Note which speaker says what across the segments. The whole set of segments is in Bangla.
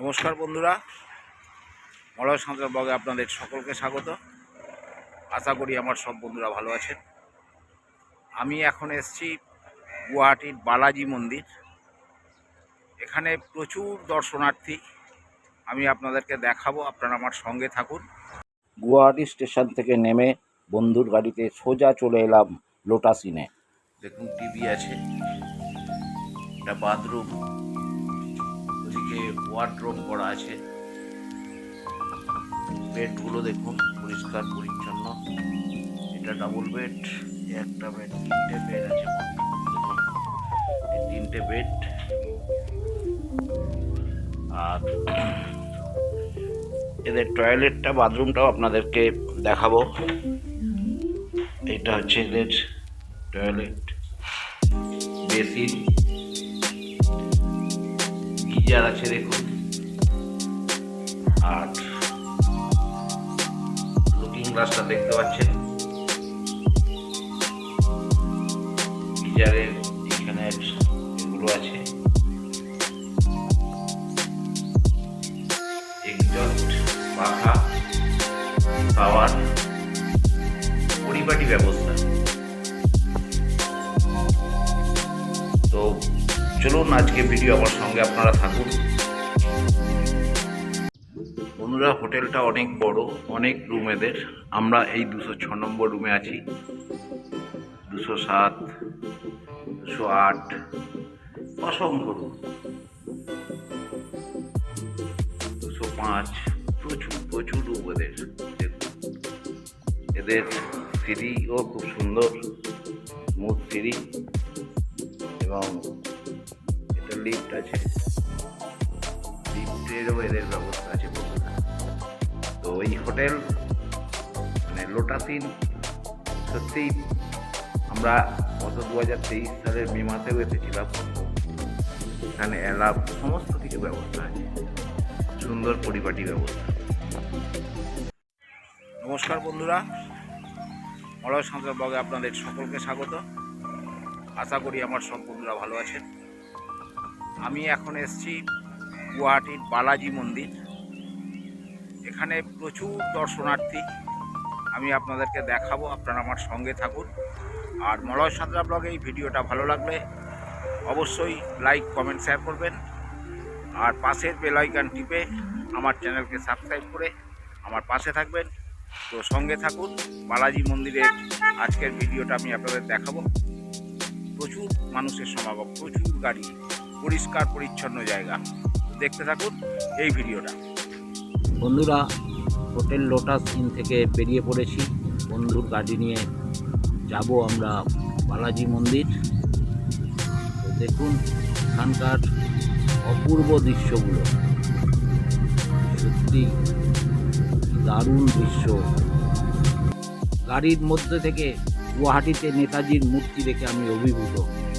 Speaker 1: নমস্কার বন্ধুরা। মলয় সাঁতার ব্লগে আপনাদের সকলকে স্বাগত। আশা করি আমার সব বন্ধুরা ভালো আছেন। আমি এখন এসছি গুয়াহাটির বালাজি মন্দির। এখানে প্রচুর দর্শনার্থী আমি আপনাদেরকে দেখাবো। আপনারা আমার সঙ্গে থাকুন। গুয়াহাটি স্টেশন থেকে নেমে বন্ধুর গাড়িতে সোজা চলে এলাম লোটাসিনে দেখুন টিভি আছে। এটা বাথরুম। ওদিকে ওয়ার্ড্রোম করা আছে। বেডগুলো দেখুন, পরিষ্কার, পরিচ্ছন্ন। এটা ডাবল বেড একটা বেড তিনটে বেড আছে। তিনটে বেড আর এদের টয়লেটটা বাথরুমটাও আপনাদেরকে দেখাবো। এটা হচ্ছে এদের টয়লেট বেসিন। গিজার আছে, দেখুন। আর লুকিং গ্লাসটা দেখতে পাচ্ছেন। গিজারের এখানে এগুলো আছে। এক্সজস্ট পাখা পাওয়ার পরিপাটি ব্যবস্থা। চলুন, আজকে ভিডিও আমার সঙ্গে আপনারা থাকুন। বন্ধুরা, হোটেলটা অনেক বড়, অনেক রুম এদের। আমরা এই দুশো ছ নম্বর রুমে আছি। দুশো সাত, দুশো আট, অসংখ্য রুম দুশো পাঁচ, প্রচুর প্রচুর রুম এদের। এদের সিঁড়িও খুব সুন্দর স্মুথ সিঁড়ি এবং লিফট আছে। লিফটেরও এদের ব্যবস্থা আছে বন্ধুরা। তো এই হোটেল মানে লোটাসিন সত্যিই আমরা গত দু হাজার তেইশ সালের মে মাসেও এসেছিলাম। এখানে অ্যালাপ সমস্ত কিছু ব্যবস্থা আছে। সুন্দর পরিপাটি ব্যবস্থা। নমস্কার বন্ধুরা। মলয় সাঁতার ব্লগে আপনাদের সকলকে স্বাগত। আশা করি আমার সব বন্ধুরা ভালো আছেন। আমি এখন এসছি গুয়াহাটির বালাজি মন্দির। এখানে প্রচুর দর্শনার্থী। আমি আপনাদেরকে দেখাবো, আপনারা আমার সঙ্গে থাকুন। আর মলয় সাঁতরা ব্লগে এই ভিডিওটা ভালো লাগলে অবশ্যই লাইক, কমেন্ট, শেয়ার করবেন। আর পাশের বেল আইকন টিপে আমার চ্যানেলকে সাবস্ক্রাইব করে আমার পাশে থাকবেন। তো সঙ্গে থাকুন, বালাজি মন্দিরের আজকের ভিডিওটা আমি আপনাদের দেখাবো। প্রচুর মানুষের সমাগম, প্রচুর গাড়ি। পরিষ্কার, পরিচ্ছন্ন জায়গা। দেখতে থাকুন এই ভিডিওটা। বন্ধুরা, হোটেল লোটাস ইন থেকে বেরিয়ে পড়েছি। বন্ধুর গাড়ি নিয়ে যাব আমরা বালাজি মন্দির। দেখুন, এখানকার অপূর্ব দৃশ্যগুলো। সত্যি দারুণ দৃশ্য। গাড়ির মধ্যে থেকে গুয়াহাটিতে নেতাজির মূর্তি দেখে আমি অভিভূত।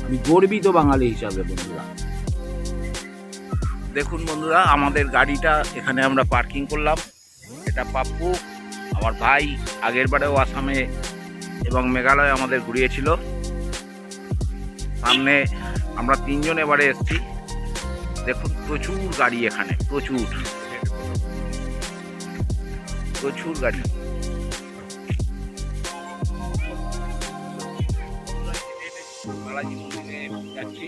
Speaker 1: আমি গর্বিত বাঙালি হিসাবে, বন্ধুরা। দেখুন বন্ধুরা, আমাদের গাড়িটা এখানে আমরা পার্কিং করলাম। এটা পাপ্পু, আমার ভাই, আগের বারেও আসামে এবং মেঘালয় আমাদের ঘুরিয়েছিল। সামনে আমরা তিনজন এবারে এসছি। দেখুন, প্রচুর গাড়ি এখানে, প্রচুর। প্রচুর গাড়ি। যাচ্ছি।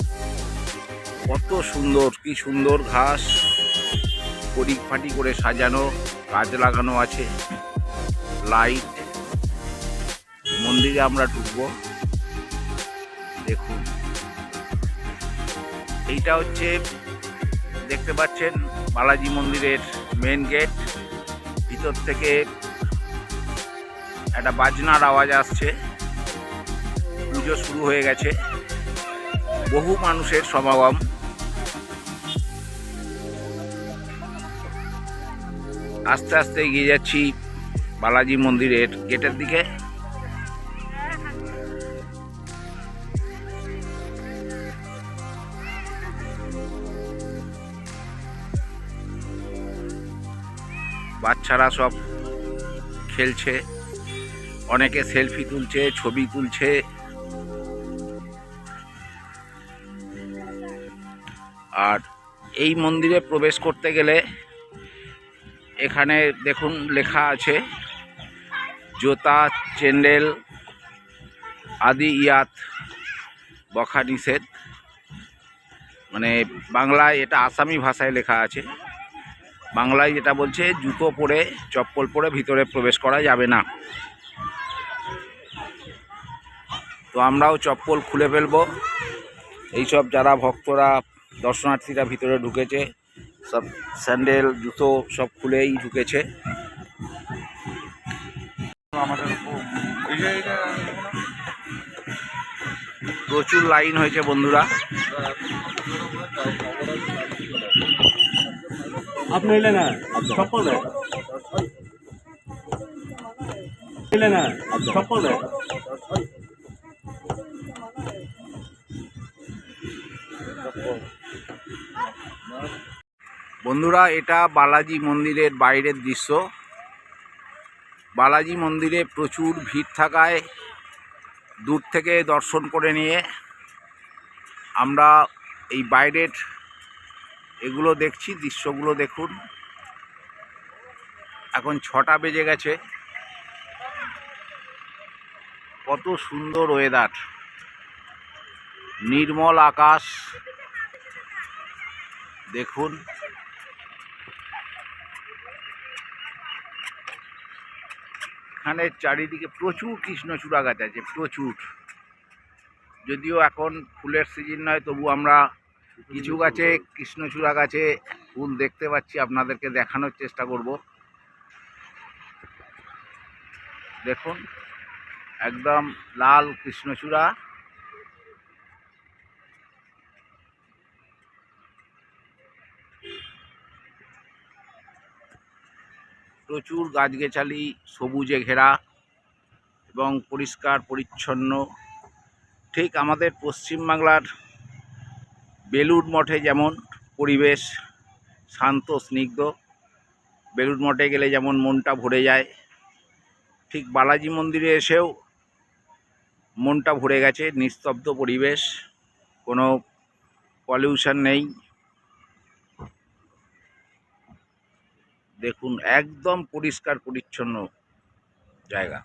Speaker 1: কত সুন্দর, কি সুন্দর ঘাস। পরিপাটি করে সাজানো, গাছ লাগানো আছে। লাইট মন্দিরে আমরা ঢুকবো। দেখুন। এইটা হচ্ছে, দেখতে পাচ্ছেন বালাজি মন্দিরের মেন গেট ভিতর থেকে একটা বাজনার আওয়াজ আসছে। পুজো শুরু হয়ে গেছে। বহু মানুষের সমাগম। আস্তে আস্তে এগিয়ে যাচ্ছি বালাজি মন্দিরের গেটের দিকে। বাচ্চারা সব খেলছে, অনেকে সেলফি তুলছে, ছবি তুলছে। আর এই মন্দিরে প্রবেশ করতে গেলে এখানে দেখুন লেখা আছে, জোতা, চেন্ডেল, আদি ইয়াত বখা নিষেধ মানে বাংলায় এটা আসামি ভাষায় লেখা আছে। বাংলায় যেটা বলছে, জুতো পরে, চপ্পল পরে ভিতরে প্রবেশ করা যাবে না। তো আমরাও চপ্পল খুলে ফেলব। এইসব যারা ভক্তরা, দর্শনার্থীরা ভিতরে ঢুকেছে সব স্যান্ডেল জুতো সব খুলেই ঢুকেছে।
Speaker 2: আমাদের
Speaker 1: প্রচুর লাইন হয়েছে বন্ধুরা।
Speaker 3: আপনি নিলে না চপ্পল দেয় নিলে না চপ্পল দেয়
Speaker 1: বন্ধুরা, এটা বালাজি মন্দিরের বাইরের দৃশ্য। বালাজি মন্দিরে প্রচুর ভিড় থাকায় দূর থেকে দর্শন করে নিয়ে আমরা এই বাইরের এগুলো দেখছি, দৃশ্যগুলো দেখুন। এখন ছটা বেজে গেছে। কত সুন্দর ওয়েদার। নির্মল আকাশ। দেখুন। এখানে চারিদিকে প্রচুর কৃষ্ণচূড়া গাছ আছে, প্রচুর। যদিও এখন ফুলের সিজন নয়, তবু আমরা কিছু গাছে কৃষ্ণচূড়া গাছে ফুল দেখতে পাচ্ছি, আপনাদেরকে দেখানোর চেষ্টা করব। দেখুন, একদম লাল কৃষ্ণচূড়া। প্রচুর গাছগাছালি, সবুজে ঘেরা এবং পরিষ্কার, পরিচ্ছন্ন। ঠিক আমাদের পশ্চিমবাংলার বেলুড় মঠে যেমন পরিবেশ শান্ত, স্নিগ্ধ, বেলুড় মঠে গেলে যেমন মনটা ভরে যায়, ঠিক বালাজি মন্দিরে এসেও মনটা ভরে গেছে, নিস্তব্ধ পরিবেশ, কোনো পলিউশন নেই। দেখুন একদম পরিষ্কার পরিচ্ছন্ন জায়গা।